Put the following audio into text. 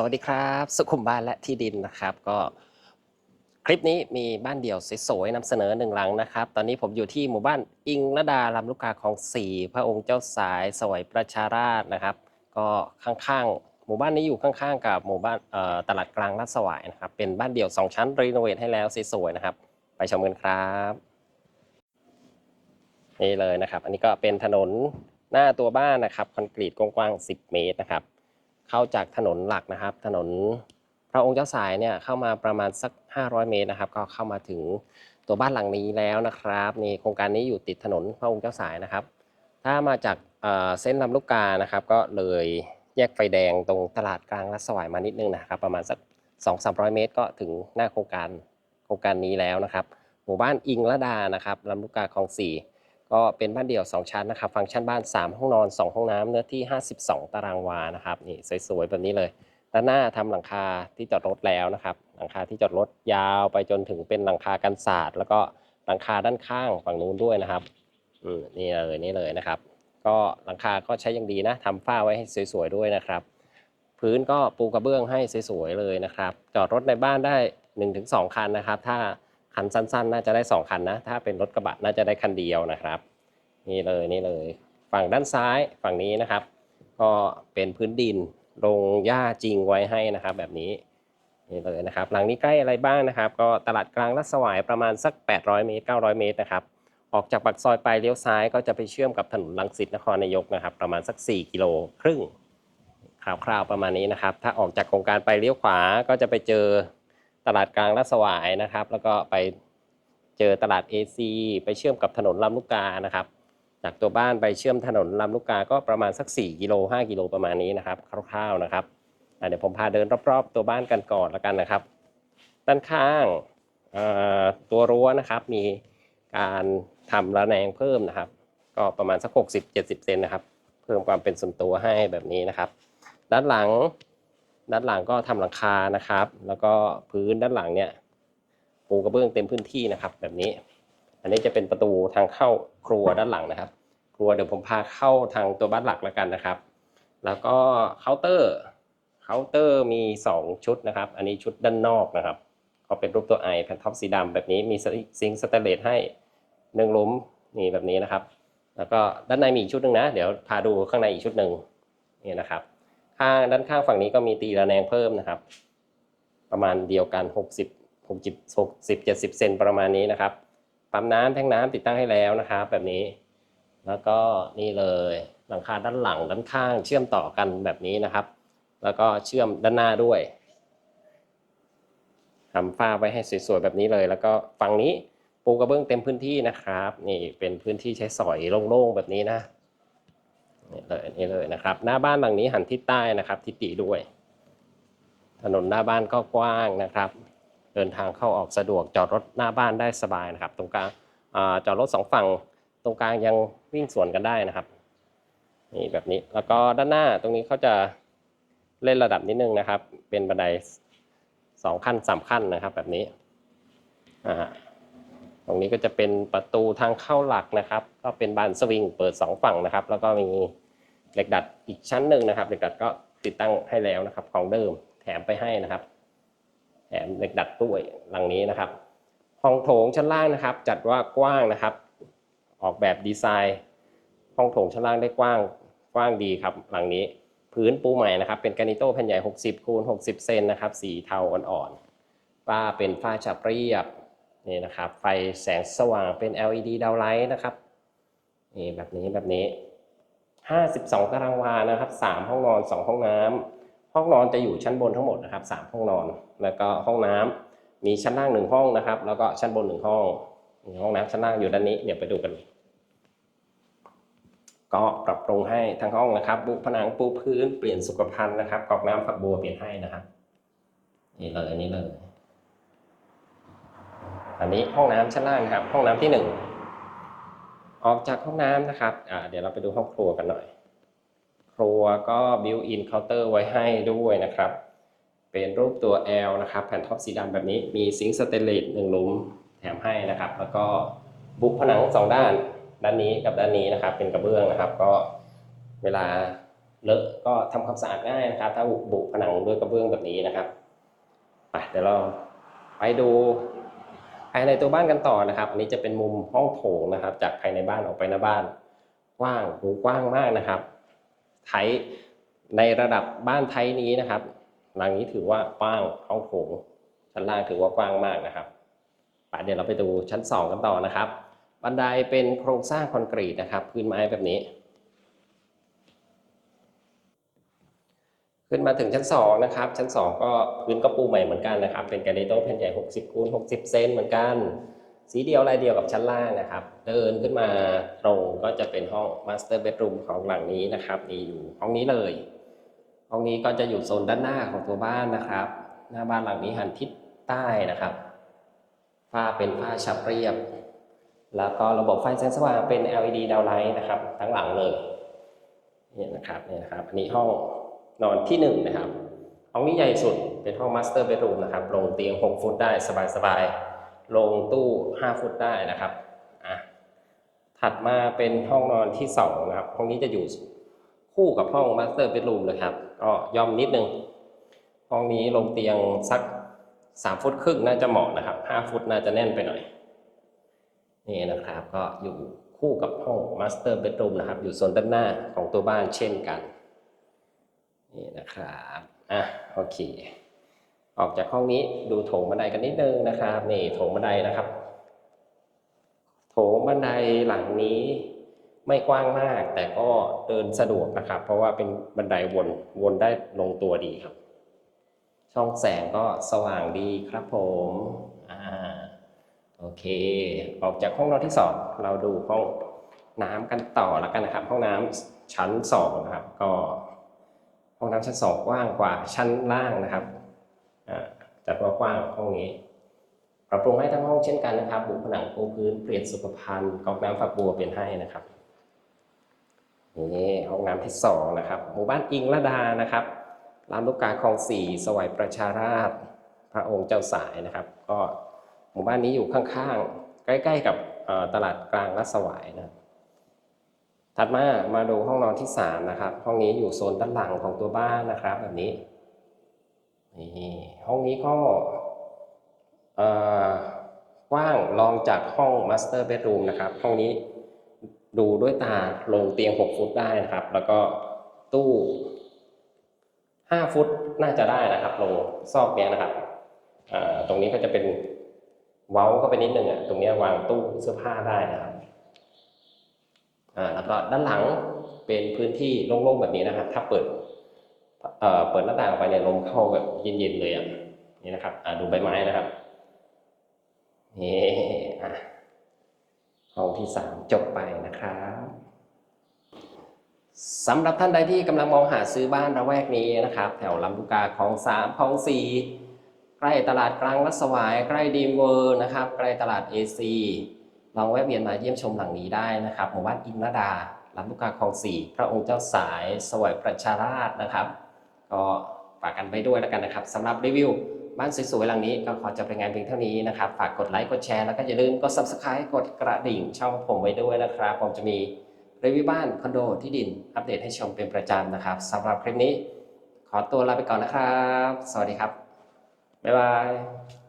สวัสดีครับ สุขุมบ้านและที่ดินนะครับ ก็คลิปนี้มีบ้านเดี่ยวสวยๆนำเสนอหนึ่งหลังนะครับ ตอนนี้ผมอยู่ที่หมู่บ้านอิงระดาลำลูกกาของสี่พระองค์เจ้าสายสวยประชาราชนะครับ ก็ข้างๆหมู่บ้านนี้อยู่ข้างๆ กับหมู่บ้านตลาดกลางลาดสวายนะครับเป็นบ้านเดี่ยวสองชั้นรีโนเวทให้แล้วสวยๆนะครับ ไปชมกันครับนี่เลยนะครับ อันนี้ก็เป็นถนนหน้าตัวบ้านนะครับคอนกรีตกว้างๆ10 เมตรนะครับ เข้าจากถนนหลักนะครับ ถนนพระองค์เจ้าสายเนี่ยเข้ามาประมาณสัก 500 เมตรนะครับ ก็เข้ามาถึงตัวบ้านหลังนี้แล้วนะครับนี่โครงการนี้อยู่ติดถนนพระองค์เจ้าสายนะครับ ถ้ามาจากเส้นลำลูกกานะครับ ก็เลยแยกไฟแดงตรงตลาดกลางรัดสวายมานิดนึงนะครับ ประมาณสัก 2-300 เมตร ก็ถึงหน้าโครงการโครงการนี้แล้วนะครับ หมู่บ้านอิงระดานะครับลำลูกกาคลองสี่ ก็เป็นบ้านเดี่ยว 2 ชั้นนะครับ ฟังก์ชันบ้าน 3 ห้องนอน 2 ห้องน้ำเนื้อที่ 52 ตารางวานะครับนี่สวยๆแบบนี้เลยด้านหน้าทำหลังคาที่จอดรถแล้วนะครับ หลังคาที่จอดรถยาวไปจนถึงเป็นหลังคากันศาสตร์ แล้วก็หลังคาด้านข้างฝั่งนู้นด้วยนะครับอืมนี่เลยนี่เลยนะครับ ก็หลังคาก็ใช้อย่างดีนะทำฝ้าไว้ให้สวยๆด้วยนะครับ พื้นก็ปูกระเบื้องให้สวยๆเลยนะครับ จอดรถในบ้านได้ 1-2 คันนะครับ ถ้า คันสั้น ๆ น่าจะได้ 2 คันนะ ถ้าเป็นรถกระบะน่าจะได้คันเดียวนะครับ นี่เลยนี่เลย ฝั่งด้านซ้ายฝั่งนี้นะครับ ก็เป็นพื้นดินลงหญ้าจริงไว้ให้นะครับ แบบนี้นี่เลยนะครับ หลังนี้ใกล้อะไรบ้างนะครับ ก็ตลาดกลางรัศวายประมาณสัก 800 เมตร 900 เมตรนะครับ ออกจากปากซอยไปเลี้ยวซ้ายก็จะไปเชื่อมกับถนนลังสิตนครนายกนะครับ ประมาณสัก 4 กิโลครึ่งคร่าวๆประมาณนี้นะครับ ถ้าออกจากโครงการไปเลี้ยวขวาก็จะไปเจอ ตลาดกลางรัศวายนะครับ แล้วก็ไปเจอตลาด AC ไปเชื่อมกับถนนลำลูกกานะครับ จากตัวบ้านไปเชื่อมถนนลำลูกกาก็ประมาณสัก 4กิโล5กิโลประมาณนี้นะครับคร่าวๆนะครับเดี๋ยวผมพาเดินรอบๆ ตัวบ้านกันก่อนแล้วกันนะครับ ด้านข้างตัวรั้วนะครับมีการทำระแนงเพิ่มนะครับ ก็ประมาณสัก 60-70 เซนนะครับ เพิ่มความเป็นส่วนตัวให้แบบนี้นะครับ ด้านหลัง ด้านหลังก็ทำหลังคานะครับ แล้วก็พื้นด้านหลังเนี่ยปูกระเบื้องเต็มพื้นที่นะครับ แบบนี้ อันนี้จะเป็นประตูทางเข้าครัวด้านหลังนะครับ ครัวเดี๋ยวผมพาเข้าทางตัวบ้านหลักแล้วกันนะครับ แล้วก็เคาน์เตอร์เคาน์เตอร์มี 2 ชุดนะครับ อันนี้ชุดด้านนอกนะครับก็เป็นรูปตัวไอแผ่นท็อปสีดำแบบนี้มีซิงค์สแตนเลสให้หนึ่งลุมนี่แบบนี้นะครับ แล้วก็ด้านในมีอีกชุดหนึ่งนะ เดี๋ยวพาดูข้างในอีกชุดหนึ่งนี่นะครับ ข้างด้านข้างฝั่งนี้ก็มีตีระแนงเพิ่มนะครับ ประมาณเดียวกัน 60 60 60 70เซนประมาณนี้นะครับปั๊มน้ำแทงน้ำติดตั้งให้แล้วนะครับ แบบนี้ แล้วก็นี่เลยหลังคาด้านหลังด้านข้างเชื่อมต่อกันแบบนี้นะครับ แล้วก็เชื่อมด้านหน้าด้วยทำฝ้าไว้ให้สวยๆแบบนี้เลย แล้วก็ฝั่งนี้ปูกระเบื้องเต็มพื้นที่นะครับ นี่เป็นพื้นที่ใช้สอยโล่งๆแบบนี้นะ นี่เลยนี่เลยนะครับ หน้าบ้านหลังนี้หันทิศใต้นะครับทิศตีด้วย ถนนหน้าบ้านก็กว้างนะครับ เดินทางเข้าออกสะดวกจอดรถหน้าบ้านได้สบายนะครับ ตรงกลางจอดรถสองฝั่งตรงกลางยังวิ่งสวนกันได้นะครับนี่แบบนี้แล้วก็ด้านหน้าตรงนี้เขาจะเล่นระดับนิดนึงนะครับ เป็นบันไดสองขั้นสามขั้นนะครับ แบบนี้อ่า ตรงนี้ก็จะเป็นประตูทางเข้าหลักนะครับ ก็เป็นบานสวิงเปิดสองฝั่งนะครับ แล้วก็มีเหล็กดัดอีกชั้นหนึ่งนะครับเหล็กดัดก็ติดตั้งให้แล้วนะครับ ของเดิมแถมไปให้นะครับ แถมเหล็กดัดด้หลังนี้นะครับ ห้องโถงชั้นล่างนะครับ จัดว่ากว้างนะครับ ออกแบบดีไซน์ห้องโถงชั้นล่างได้กว้างกว้างดีครับ หลังนี้พื้นปูใหม่นะครับเป็นกรานิโต้แผ่นใหญ่ 60คูณ60 เซนนะครับสีเทาอ่อนๆฝ้าเป็นฝ้าฉาบเรียบ นี่นะครับไฟแสงสว่างเป็น LED ดาวไลท์นะครับนี่แบบนี้แบบนี้ 52 ตารางวานะครับ 3 ห้องนอน 2 ห้องน้ำห้องนอนจะอยู่ชั้นบนทั้งหมดนะครับสามห้องนอน แล้วก็ห้องน้ำมีชั้นล่างหนึ่งห้องนะครับ แล้วก็ชั้นบนหนึ่งห้องห้องน้ำชั้นล่างอยู่ด้านนี้ เดี๋ยวไปดูกัน ก็ปรับปรุงให้ทั้งห้องนะครับบุผนังปูพื้นเปลี่ยนสุขภัณฑ์นะครับกรอกน้ำฝักบัวเปลี่ยนให้นะครับนี่เลยนี่เลย อันนี้ห้องน้ำชั้นล่างนะครับ ห้องน้ำที่หนึ่งออกจากห้องน้ำนะครับเดี๋ยวเราไปดูห้องครัวกันหน่อย ครัวก็บิวอินเคาน์เตอร์ไว้ให้ด้วยนะครับ เป็นรูปตัว L นะครับ แผ่นท็อปสีดำแบบนี้มีซิงค์สเตนเลสหนึ่งหลุมแถมให้นะครับ แล้วก็บุกผนังสองด้าน ด้านนี้กับด้านนี้นะครับ เป็นกระเบื้องนะครับ ก็เวลาเลอะก็ทำความสะอาดง่ายนะครับ ถ้าบุผนังด้วยกระเบื้องแบบนี้นะครับไปเดี๋ยวเราไปดู ภายในตัวบ้านกันต่อนะครับ อันนี้จะเป็นมุมห้องโถงนะครับ จากภายในบ้านออกไปหน้าบ้านกว้างหูกว้างมากนะครับไทยในระดับบ้านไทยนี้นะครับ หลังนี้ถือว่ากว้างห้องโถงชั้นล่างถือว่ากว้างมากนะครับไปเดี๋ยวเราไปดูชั้นสองกันต่อนะครับ บันไดเป็นโครงสร้างคอนกรีตนะครับ พื้นไม้แบบนี้ ขึ้นมาถึงชั้น 2 นะครับ ชั้น 2 ก็พื้นก็ปูใหม่เหมือนกันนะครับ เป็นแกรนิโตแผ่นใหญ่ 60คูณ60 เซนเหมือนกัน สีเดียวลายเดียวกับชั้นล่างนะครับ เดินขึ้นมาตรงก็จะเป็นห้องมาสเตอร์เบดรูมของหลังนี้นะครับนี่อยู่ห้องนี้เลย ห้องนี้ก็จะอยู่โซนด้านหน้าของตัวบ้านนะครับ หน้าบ้านหลังนี้หันทิศใต้นะครับ ฝ้าเป็นฝ้าฉับเรียบ แล้วก็ระบบไฟแสงสว่างเป็น LED ดาวไลท์นะครับ ทั้งหลังเลยนี่นะครับนี่นะครับ อันนี้ห้อง นอนที่หนึ่งนะครับห้องนี้ใหญ่สุดเป็นห้องมาสเตอร์เบดรูมนะครับลงเตียง 6 ฟุตได้สบายๆลงตู้ 5 ฟุตได้นะครับอะถัดมาเป็นห้องนอนที่สองนะครับห้องนี้จะอยู่คู่กับห้องมาสเตอร์เบดรูมเลยครับก็ย่อมนิดนึงห้องนี้ลงเตียงสัก 3 ฟุตครึ่งน่าจะเหมาะนะครับ 5 ฟุตน่าจะแน่นไปหน่อยนี่นะครับก็อยู่คู่กับห้องมาสเตอร์เบดรูมนะครับ อยู่โซนด้านหน้าของตัวบ้านเช่นกัน นี่นะครับอะโอเค ออกจากห้องนี้ดูโถงบันไดกันนิดนึงนะครับนี่โถงบันไดนะครับ โถงบันไดหลังนี้ไม่กว้างมาก แต่ก็เดินสะดวกนะครับ เพราะว่าเป็นบันไดวนวนได้ลงตัวดีครับ ช่องแสงก็สว่างดีครับผมอ่าโอเค ออกจากห้องนอนที่สองเราดูห้องน้ำกันต่อแล้วกันนะครับ ห้องน้ำชั้นสองนะครับ ก็ น้ำชั้นสองกว้างกว่าชั้นล่างนะครับจัดว่ากว้างห้องนี้ปรับปรุงให้ทั้งห้องเช่นกันนะครับบุผนังปูพื้นเปลี่ยนสุขภัณฑ์ก๊อกน้ำฝักบัวเปลี่ยนให้นะครับนี่ห้องน้ำที่สองนะครับหมู่บ้านอิงละดานะครับลำลูกกาคลองสี่สวัยประชาราช พระองค์เจ้าสายนะครับ ก็หมู่บ้านนี้อยู่ข้างๆ ใกล้ ๆ กับตลาดกลางรัศวายนะครับ ถัดมามาดูห้องนอนที่สามนะครับ ห้องนี้อยู่โซนด้านหลังของตัวบ้านนะครับ แบบนี้นี่ห้องนี้ก็กว้างรองจากห้องมาสเตอร์เบดรูมนะครับ ห้องนี้ดูด้วยตาลงเตียง 6 ฟุตได้นะครับ แล้วก็ตู้ 5 ฟุตน่าจะได้นะครับ ลงซอกเนี้ยนะครับตรงนี้ก็จะเป็นเว้าก็ไปนิดนึงอะตรงนี้วางตู้เสื้อผ้าได้นะครับ อ่าแล้วก็ด้านหลังเป็นพื้นที่โล่งๆแบบนี้นะครับ ถ้าเปิดเอ่อเปิดหน้าต่างออกไปเนี่ยลมเข้าแบบเย็นๆเลยอะนี่นะครับอ่าดูใบไม้นะครับนี่อะห้องที่สามจบไปนะครับสำหรับท่านใดที่กำลังมองหาซื้อบ้านระแวกนี้นะครับ แถวลำลูกกาคลองสามคลองสี่ใกล้ตลาดกลางรัศวาย ใกล้ดีมเวอร์นะครับ ใกล้ตลาด AC ลองแวะเวียนมาเยี่ยมชมหลังนี้ได้นะครับหมู่บ้านอินนาดาลำลูกกาคลองสี่พระองค์เจ้าสายสวยประชาราชนะครับ ก็ฝากกันไปด้วยแล้วกันนะครับสำหรับรีวิวบ้านสวยๆหลังนี้ก็ขอจบรายงานเพียงเท่านี้นะครับ ฝากกดไลค์กดแชร์แล้วก็อย่าลืมกด subscribe กดกระดิ่งช่องผมไว้ด้วยนะครับ ผมจะมีรีวิวบ้านคอนโดที่ดินอัปเดตให้ชมเป็นประจำนะครับสำหรับคลิปนี้ ขอตัวลาไปก่อนนะครับ สวัสดีครับ บ๊ายบาย